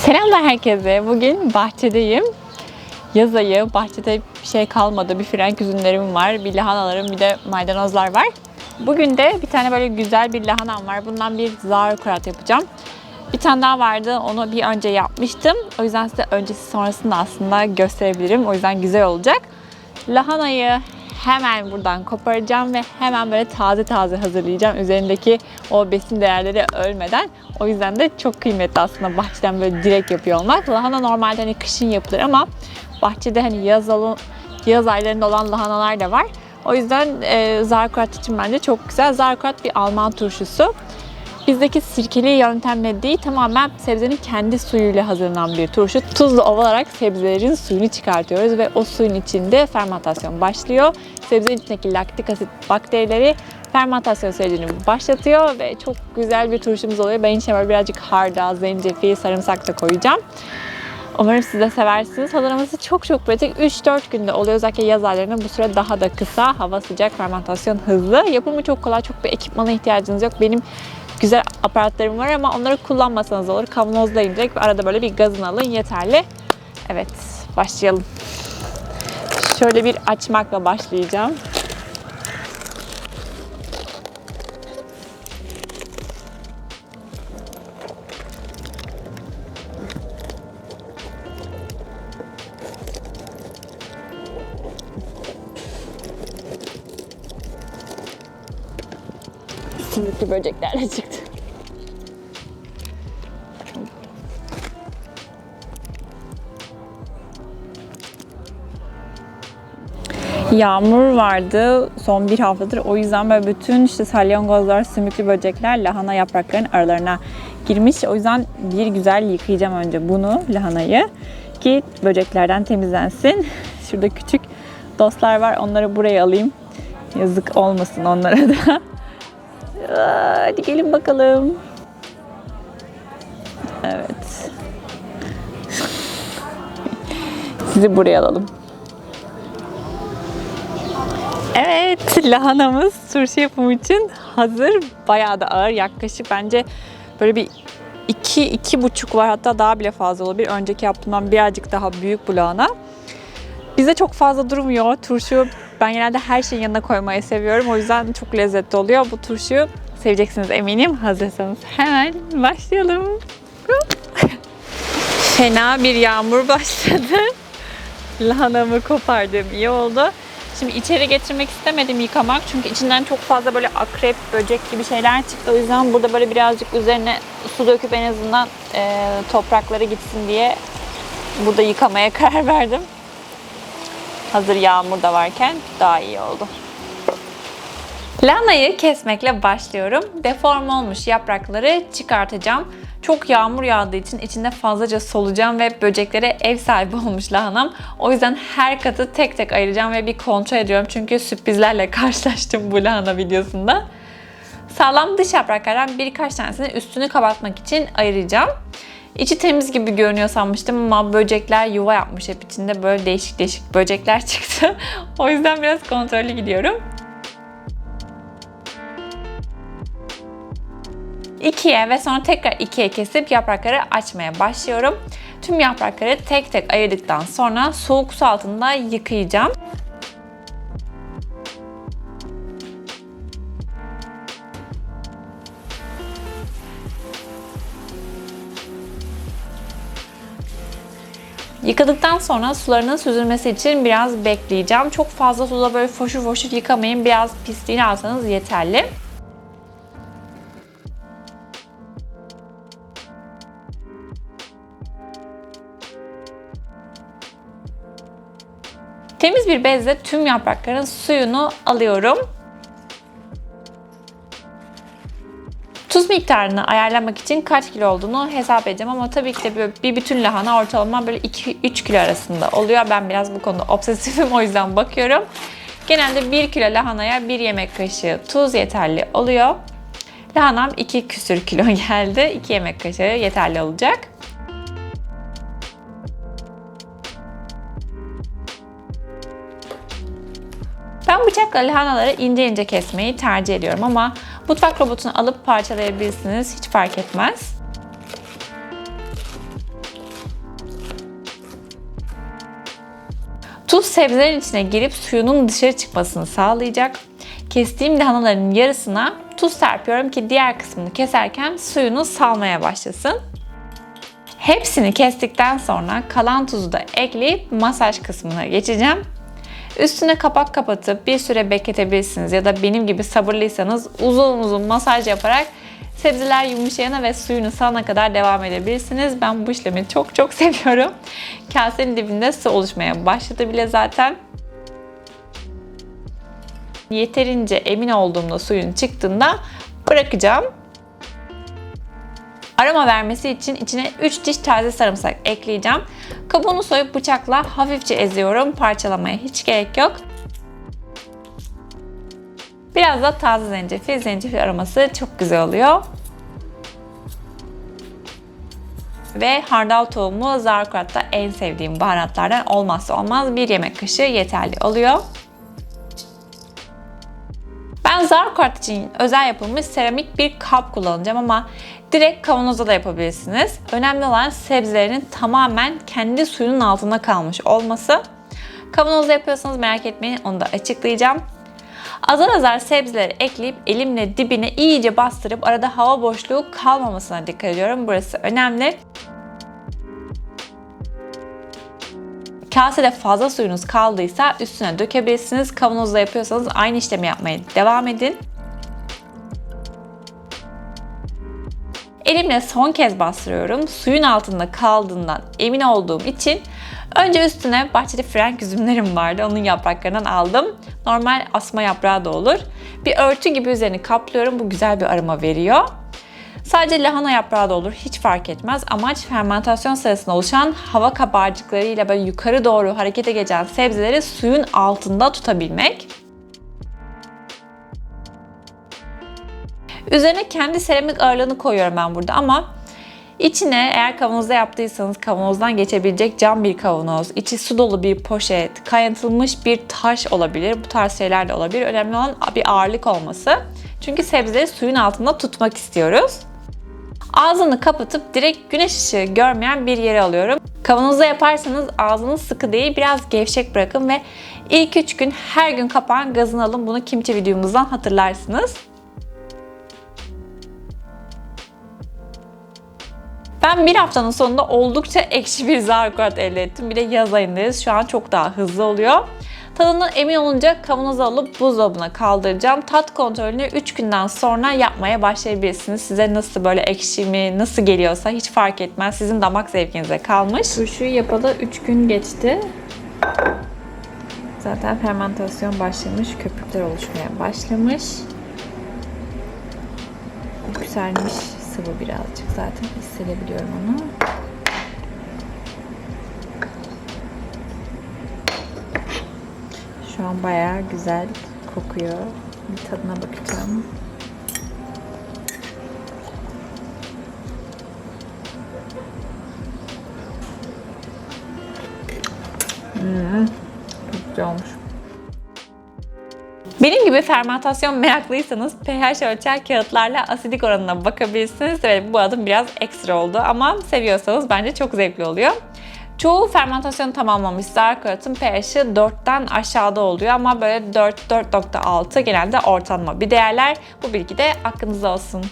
Selamlar herkese. Bugün bahçedeyim. Yaz ayı. Bahçede bir şey kalmadı. Bir frenk üzümlerim var. Bir lahanalarım, bir de maydanozlar var. Bugün de bir tane böyle güzel bir lahanam var. Bundan bir sauerkraut yapacağım. Bir tane daha vardı. Onu bir önce yapmıştım. O yüzden size öncesi sonrasını da aslında gösterebilirim. O yüzden güzel olacak. Lahanayı hemen buradan koparacağım ve hemen böyle taze taze hazırlayacağım. Üzerindeki o besin değerleri ölmeden. O yüzden de çok kıymetli aslında bahçeden böyle direkt yapıyor olmak. Lahana normalde hani kışın yapılır ama bahçede hani yaz, yaz aylarında olan lahanalar da var. O yüzden e, zarkurat için bence çok güzel. Zarkurat bir Alman turşusu. Bizdeki sirkeli yöntemle değil tamamen sebzenin kendi suyuyla hazırlanan bir turşu. Tuzlu ovalarak sebzelerin suyunu çıkartıyoruz ve o suyun içinde fermentasyon başlıyor. Sebzenin içindeki laktik asit bakterileri fermentasyon sürecini başlatıyor ve çok güzel bir turşumuz oluyor. Ben içine birazcık hardal, zencefil, sarımsak da koyacağım. Umarım siz de seversiniz. Hazırlaması çok çok pratik. 3-4 günde oluyor. Özellikle yaz aylarında bu süre daha da kısa. Hava sıcak, fermentasyon hızlı. Yapımı çok kolay. Çok bir ekipmana ihtiyacınız yok. Benim güzel aparatlarım var ama onları kullanmasanız olur. Kavanozdayım direkt. Arada böyle bir gazını alın yeterli. Evet, başlayalım. Şöyle bir açmakla başlayacağım. Sümüklü böceklerle çıktı. Yağmur vardı son bir haftadır. O yüzden böyle bütün işte salyangozlar, sümüklü böcekler lahana yapraklarının aralarına girmiş. O yüzden bir güzel yıkayacağım önce bunu, lahanayı. Ki böceklerden temizlensin. Şurada küçük dostlar var. Onları buraya alayım. Yazık olmasın onlara da. Hadi gelin bakalım. Evet. Sizi buraya alalım. Evet, lahanamız turşu yapımı için hazır. Bayağı da ağır. Yaklaşık bence böyle bir iki, iki buçuk var hatta daha bile fazla olabilir. Önceki yaptığımdan birazcık daha büyük bu lahana. Bize çok fazla durmuyor. Turşu ben genelde her şeyin yanına koymayı seviyorum. O yüzden çok lezzetli oluyor. Bu turşuyu seveceksiniz eminim. Hazırsanız hemen başlayalım. Fena bir yağmur başladı. Lahanamı kopardım. iyi oldu. Şimdi içeri getirmek istemedim yıkamak. Çünkü içinden çok fazla böyle akrep, böcek gibi şeyler çıktı. O yüzden burada böyle birazcık üzerine su döküp en azından e, toprakları gitsin diye burada yıkamaya karar verdim. Hazır yağmur da varken daha iyi oldu. Lahanayı kesmekle başlıyorum. Deform olmuş yaprakları çıkartacağım. Çok yağmur yağdığı için içinde fazlaca solucan ve böceklere ev sahibi olmuş lahanam. O yüzden her katı tek tek ayıracağım ve bir kontrol ediyorum. Çünkü sürprizlerle karşılaştım bu lahana videosunda. Sağlam dış yapraklardan birkaç tanesini üstünü kapatmak için ayıracağım. İçi temiz gibi görünüyor sanmıştım ama böcekler yuva yapmış hep içinde böyle değişik değişik böcekler çıktı. o yüzden biraz kontrollü gidiyorum. İkiye ve sonra tekrar ikiye kesip yaprakları açmaya başlıyorum. Tüm yaprakları tek tek ayırdıktan sonra soğuk su altında yıkayacağım. Yıkadıktan sonra sularının süzülmesi için biraz bekleyeceğim. Çok fazla suda böyle foşur foşur yıkamayın. Biraz pisliğini alsanız yeterli. Temiz bir bezle tüm yaprakların suyunu alıyorum. Tuz miktarını ayarlamak için kaç kilo olduğunu hesap edeceğim ama tabii ki de böyle bir bütün lahana ortalama böyle 2-3 kilo arasında oluyor. Ben biraz bu konuda obsesifim o yüzden bakıyorum. Genelde 1 kilo lahanaya 1 yemek kaşığı tuz yeterli oluyor. Lahanam 2 küsür kilo geldi. 2 yemek kaşığı yeterli olacak. Ben bıçakla lahanaları ince ince kesmeyi tercih ediyorum ama mutfak robotunu alıp parçalayabilirsiniz. Hiç fark etmez. Tuz sebzelerin içine girip suyunun dışarı çıkmasını sağlayacak. Kestiğim lahanaların yarısına tuz serpiyorum ki diğer kısmını keserken suyunu salmaya başlasın. Hepsini kestikten sonra kalan tuzu da ekleyip masaj kısmına geçeceğim. Üstüne kapak kapatıp bir süre bekletebilirsiniz ya da benim gibi sabırlıysanız uzun uzun masaj yaparak sebzeler yumuşayana ve suyunu salana kadar devam edebilirsiniz. Ben bu işlemi çok çok seviyorum. Kasenin dibinde su oluşmaya başladı bile zaten. Yeterince emin olduğumda suyun çıktığında bırakacağım. Aroma vermesi için içine 3 diş taze sarımsak ekleyeceğim. Kabuğunu soyup bıçakla hafifçe eziyorum. Parçalamaya hiç gerek yok. Biraz da taze zencefil, zencefil aroması çok güzel oluyor. Ve hardal tohumu zarkuatta en sevdiğim baharatlardan olmazsa olmaz bir yemek kaşığı yeterli oluyor. Ben zarkuat için özel yapılmış seramik bir kap kullanacağım ama direkt kavanozda da yapabilirsiniz. Önemli olan sebzelerin tamamen kendi suyunun altında kalmış olması. Kavanozda yapıyorsanız merak etmeyin onu da açıklayacağım. Azar azar sebzeleri ekleyip elimle dibine iyice bastırıp arada hava boşluğu kalmamasına dikkat ediyorum. Burası önemli. Kasede fazla suyunuz kaldıysa üstüne dökebilirsiniz. Kavanozda yapıyorsanız aynı işlemi yapmaya devam edin. Elimle son kez bastırıyorum. Suyun altında kaldığından emin olduğum için önce üstüne bahçede frenk üzümlerim vardı. Onun yapraklarından aldım. Normal asma yaprağı da olur. Bir örtü gibi üzerini kaplıyorum. Bu güzel bir aroma veriyor. Sadece lahana yaprağı da olur hiç fark etmez. Amaç fermentasyon sırasında oluşan hava kabarcıklarıyla böyle yukarı doğru harekete geçen sebzeleri suyun altında tutabilmek. Üzerine kendi seramik ağırlığını koyuyorum ben burada ama içine eğer kavanozda yaptıysanız kavanozdan geçebilecek cam bir kavanoz, içi su dolu bir poşet, kaynatılmış bir taş olabilir. Bu tarz şeyler de olabilir. Önemli olan bir ağırlık olması. Çünkü sebzeleri suyun altında tutmak istiyoruz. Ağzını kapatıp direkt güneş ışığı görmeyen bir yere alıyorum. Kavanozda yaparsanız ağzınız sıkı değil biraz gevşek bırakın ve ilk 3 gün her gün kapağın gazını alın. Bunu kimçi videomuzdan hatırlarsınız. Ben bir haftanın sonunda oldukça ekşi bir zarkuat elde ettim. Bir de yaz ayındayız. Şu an çok daha hızlı oluyor. Tadından emin olunca kavanoza alıp buzdolabına kaldıracağım. Tat kontrolünü 3 günden sonra yapmaya başlayabilirsiniz. Size nasıl böyle ekşi mi, nasıl geliyorsa hiç fark etmez. Sizin damak zevkinize kalmış. Turşuyu yapalı 3 gün geçti. Zaten fermentasyon başlamış, köpükler oluşmaya başlamış. Yükselmiş sıvı birazcık zaten hissedebiliyorum onu. Şu an bayağı güzel kokuyor. Bir tadına bakacağım. Hmm, çok güzel olmuş. Benim gibi fermentasyon meraklıysanız pH ölçer kağıtlarla asidik oranına bakabilirsiniz. Evet bu adım biraz ekstra oldu ama seviyorsanız bence çok zevkli oluyor. Çoğu fermentasyon tamamlamış zarkuatın pH'i 4'ten aşağıda oluyor ama böyle 4-4.6 genelde ortalama bir değerler. Bu bilgi de aklınızda olsun.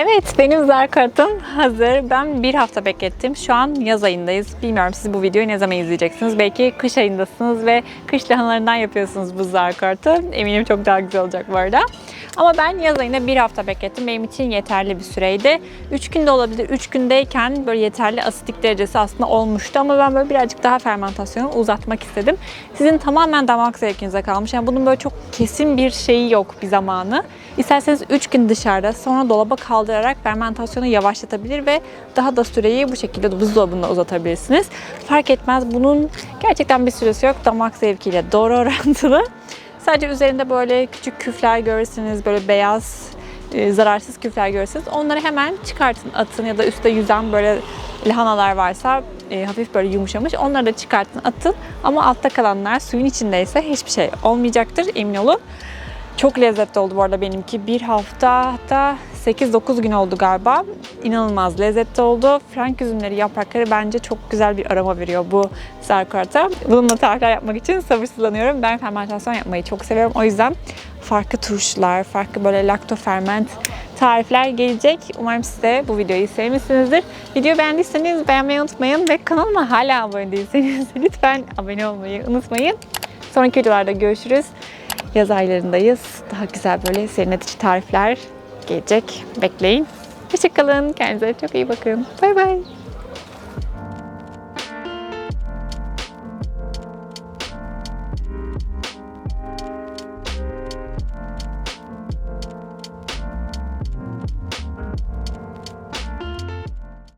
Evet benim zarkartım hazır. Ben bir hafta beklettim. Şu an yaz ayındayız. Bilmiyorum siz bu videoyu ne zaman izleyeceksiniz. Belki kış ayındasınız ve kış lahanalarından yapıyorsunuz bu zarkartı. Eminim çok daha güzel olacak bu arada. Ama ben yaz ayında bir hafta beklettim. Benim için yeterli bir süreydi. 3 günde olabilir. 3 gündeyken böyle yeterli asitlik derecesi aslında olmuştu. Ama ben böyle birazcık daha fermentasyonu uzatmak istedim. Sizin tamamen damak zevkinize kalmış. Yani bunun böyle çok kesin bir şeyi yok bir zamanı. İsterseniz 3 gün dışarıda sonra dolaba kaldırarak fermentasyonu yavaşlatabilir ve daha da süreyi bu şekilde buzdolabında uzatabilirsiniz. Fark etmez. Bunun gerçekten bir süresi yok. Damak zevkiyle doğru orantılı. Sadece üzerinde böyle küçük küfler görürsünüz, böyle beyaz e, zararsız küfler görürsünüz. Onları hemen çıkartın, atın ya da üstte yüzen böyle lahanalar varsa e, hafif böyle yumuşamış. Onları da çıkartın atın. Ama altta kalanlar suyun içindeyse hiçbir şey olmayacaktır emin olun. Çok lezzetli oldu bu arada benimki. Bir hafta hatta 8-9 gün oldu galiba. İnanılmaz lezzetli oldu. Frank üzümleri yaprakları bence çok güzel bir aroma veriyor bu sarkarta. Bununla tarifler yapmak için sabırsızlanıyorum. Ben fermentasyon yapmayı çok seviyorum. O yüzden farklı turşular, farklı böyle laktoferment tarifler gelecek. Umarım siz de bu videoyu sevmişsinizdir. Videoyu beğendiyseniz beğenmeyi unutmayın ve kanalıma hala abone değilseniz lütfen abone olmayı unutmayın. Sonraki videolarda görüşürüz. Yaz aylarındayız. Daha güzel böyle serinletici tarifler gelecek. Bekleyin. Hoşçakalın. Kendinize çok iyi bakın. Bay bay.